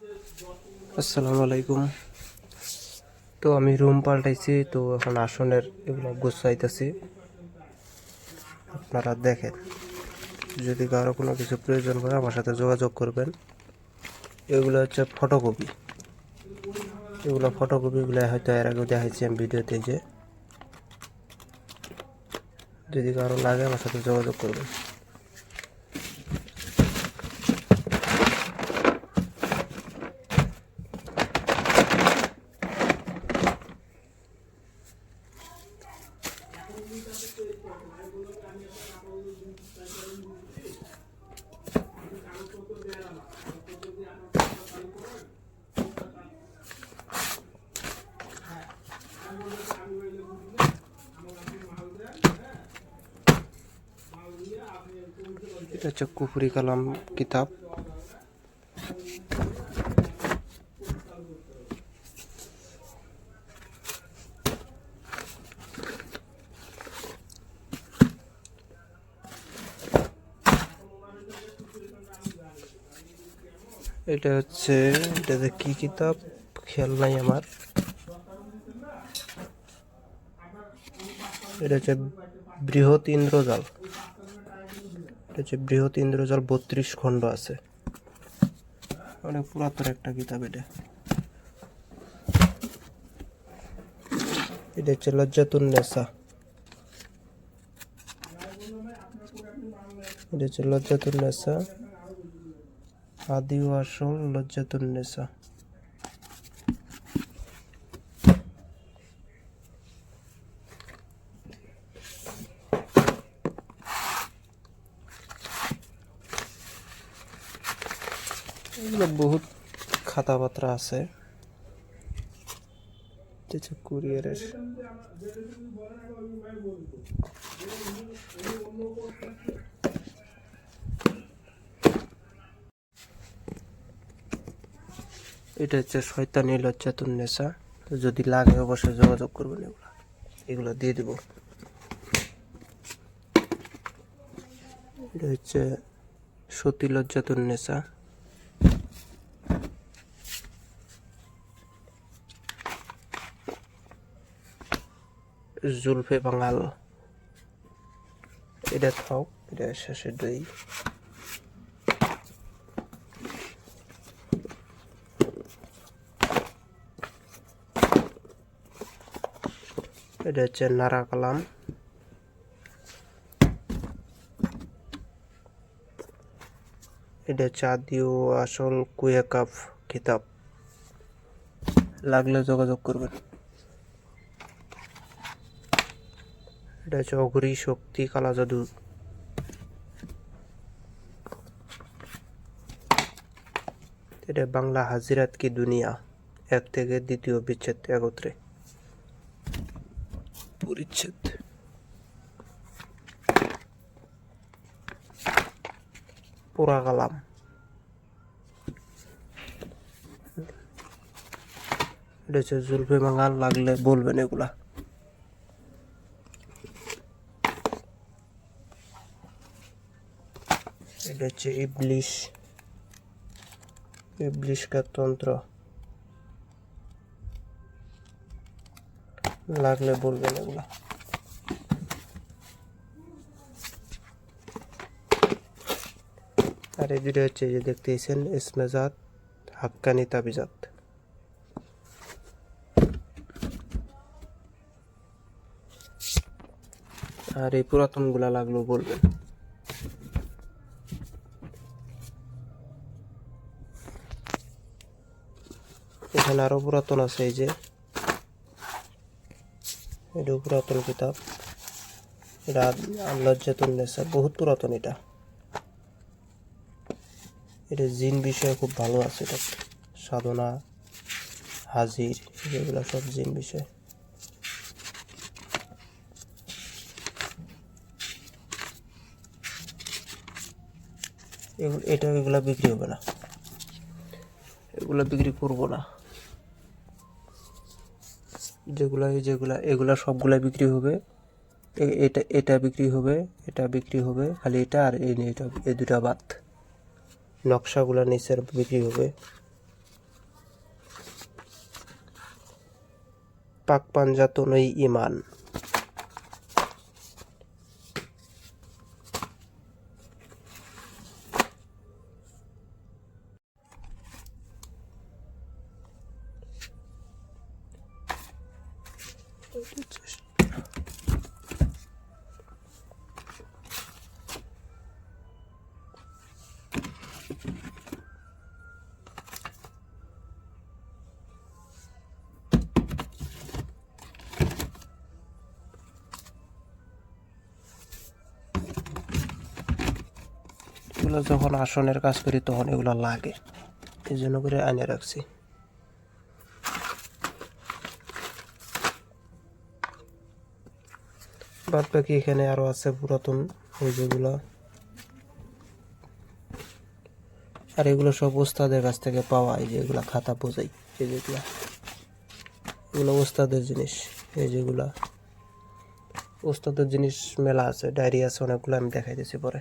আসসালামু আলাইকুম। তো আমি রুম পাল্টাইছি, তো এখন আসনের এগুলো গুছাইতেছি। আপনারা দেখেন, যদি কারও কোনো কিছু প্রয়োজন হয় আমার সাথে যোগাযোগ করবেন। এগুলো হচ্ছে ফটোকপি। এগুলো ফটোকপিগুলো হয়তো এর আগে দেখাইছি আমি ভিডিওতে যে, যদি কারও লাগে আমার সাথে যোগাযোগ করবেন। এটা হচ্ছে কুফরি কালাম কিতাব এটা হচ্ছে, এটাতে কি কিতাব? খেয়াল নাই আমার। এটা হচ্ছে বৃহৎ ইন্দ্রজাল এটা হচ্ছে বৃহৎ ইন্দ্রজাল বত্রিশ খণ্ড আছে। অনেক পুরাতন একটা কিতাব এটা। এটা হচ্ছে লজ্জাতুন নেসা এটা হচ্ছে লজ্জাতুন নেসা আদি ও আসল লজ্জাতুন নেসা। এগুলো বহুত খাতাপত্র আছে। কুরিয়ারের। এটা হচ্ছে শয়তানি লজ্জাতুন নেশা যদি লাগে অবশ্যই যোগাযোগ করবেন এগুলো। এগুলো দিয়ে দেব। এটা হচ্ছে সতী লজ্জাতুন নেশা জুলফে বাঙাল। এটা থাক এটা শেষের দুই। এটা হচ্ছে নারা কালাম। এটা হচ্ছে আদি ও আসল কুয়াকাফ কিতাব। লাগলে যোগাযোগ করবেন। এটা হচ্ছে অঘরী শক্তি কালা জাদু। এটা বাংলা হাজিরাত কি দুনিয়া? এক থেকে দ্বিতীয় বিচ্ছেদ একত্রে। পরিচ্ছেদ পোড়া কালাম এটা হচ্ছে জুলফে বাঙাল লাগলে বলবেন এগুলা এটা হচ্ছে ইবলিশ ইবলিশ কা তন্ত্র লাগলে বলবেন এগুলা। আর এই দুটো হচ্ছে যে দেখতেছেন ইসমেজাত হাক্কানি তাবিজাত। আর এই পুরাতনগুলা লাগল বলবেন। এখানে আরও পুরাতন আছে এই যে এটা পুরাতন কিতাব। এটা লজ্জাতুন নেশা বহুত পুরাতন এটা। এটা জিন বিষয়ে খুব ভালো আছে এটা। সাধনা, হাজির, এগুলো সব জিন বিষয়। এটা এগুলো বিক্রি হবে না। এগুলো বিক্রি করব না। যেগুলো যেগুলা, এগুলা সবগুলা বিক্রি হবে। এটা এটা বিক্রি হবে, এটা বিক্রি হবে, খালি এটা আর এই এটা, এই দুটা বাদ। নকশাগুলো নিচের বিক্রি হবে। পাক পাঞ্জাতন ইমান। এগুলো যখন আসনের কাজ করি, তখন এগুলো লাগে। এই জন্য করে আনে রাখছি। বাদ বাকি এখানে আরও আছে পুরাতন ওই যেগুলো। আর এগুলো সব ওস্তাদের কাছ থেকে পাওয়া, এই যেগুলা খাতা বোঝাই, এই যেগুলা। এগুলো ওস্তাদের জিনিস, এই যেগুলা। ওস্তাদের জিনিস মেলা আছে, ডায়েরি আছে, অনেকগুলো আমি দেখাই দিচ্ছি পরে।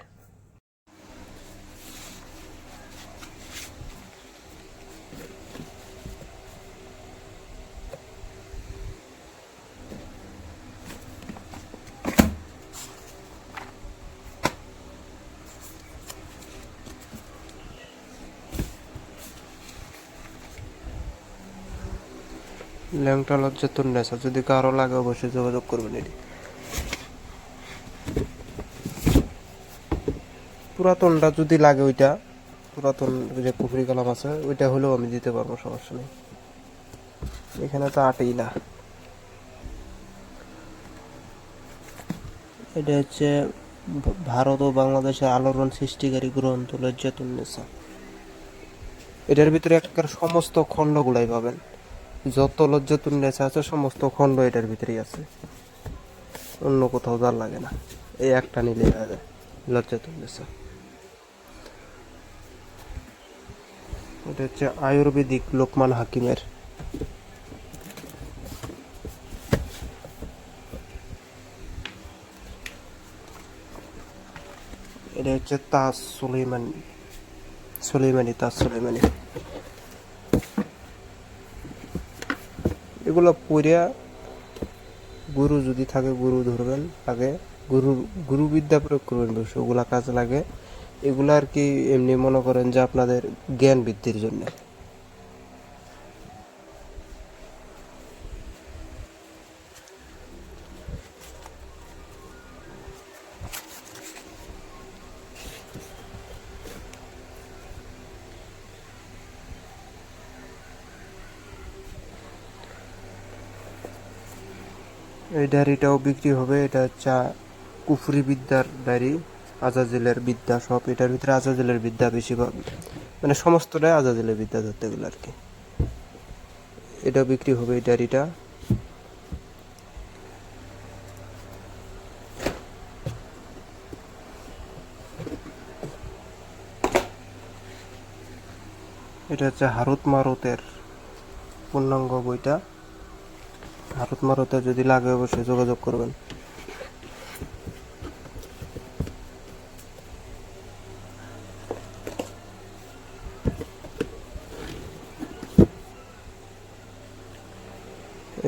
ল্যাংটা লজ্জাতুন নেশা যদি কারও লাগে অবশ্যই যোগাযোগ করবেন এটি। পুরাতনটা যদি লাগে ওইটা, পুরাতন যে পুকুরি কলাম আছে, ওইটা হলেও আমি দিতে পারব, সমস্যা নেই। এখানে তো আটেই না। এটা হচ্ছে ভারত ও বাংলাদেশের আলোড়ন সৃষ্টিকারী গ্রন্থ লজ্জাতুন নেশা এটার ভিতরে একটা সমস্ত খণ্ডগুলাই পাবেন। যত লজ্জাতুন নেশা আছে সমস্ত খণ্ড এটার ভিতরেই আছে। অন্য কোথাও যার লাগে না। এই একটা নিলে যায় লজ্জাতুন নেশা এটা হচ্ছে আয়ুর্বেদিক লোকমান হাকিমের। এটা হচ্ছে তাজ সুলেমানি সুলেমানি তাজ সুলেমানি এগুলো পড়িয়া গুরু যদি থাকে, গুরু ধরবেন, আগে গুরু গুরু বিদ্যা প্রয়োগ করবেন বেশি ওগুলা কাজে লাগে। এগুলো আর কি এমনি মনে করেন যে আপনাদের জ্ঞান বৃদ্ধির জন্য। এই ডায়েরিটাও বিক্রি হবে। এটা হচ্ছে কুফরি বিদ্যার ডায়েরি, আজাজিলের বিদ্যা সব। এটার ভিতরে আজাজিলের বিদ্যা বেশি পাবে মানে সমস্তটাই আজাজিলের বিদ্যা ধরতে গেলে আর কি। এটাও বিক্রি হবে এই ডায়েরিটা। এটা হচ্ছে হারুত মারুতের পূর্ণাঙ্গ বইটা। ভারত মারতে যদি লাগে অবশ্যই যোগাযোগ করবেন।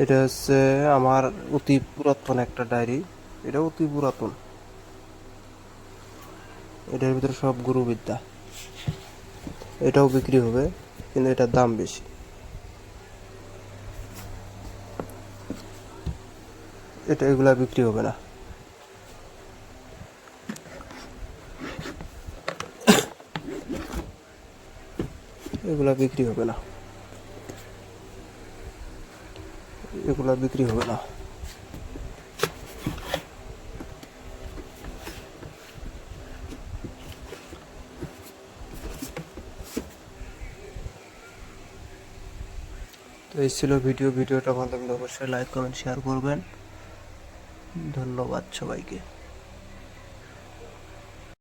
এটা হচ্ছে আমার অতি পুরাতন একটা ডায়েরি। এটা অতি পুরাতন। এটার ভিতরে সব গুরুবিদ্যা। এটাও বিক্রি হবে, কিন্তু এটার দাম বেশি। এটা এগুলা বিক্রি হবে না। এগুলা বিক্রি হবে না। এগুলা বিক্রি হবে না। তো এই ছিল ভিডিও। ভিডিওটা ভালো লাগলে অবশ্যই লাইক, কমেন্ট শেয়ার করবেন। ধন্যবাদ সবাইকে।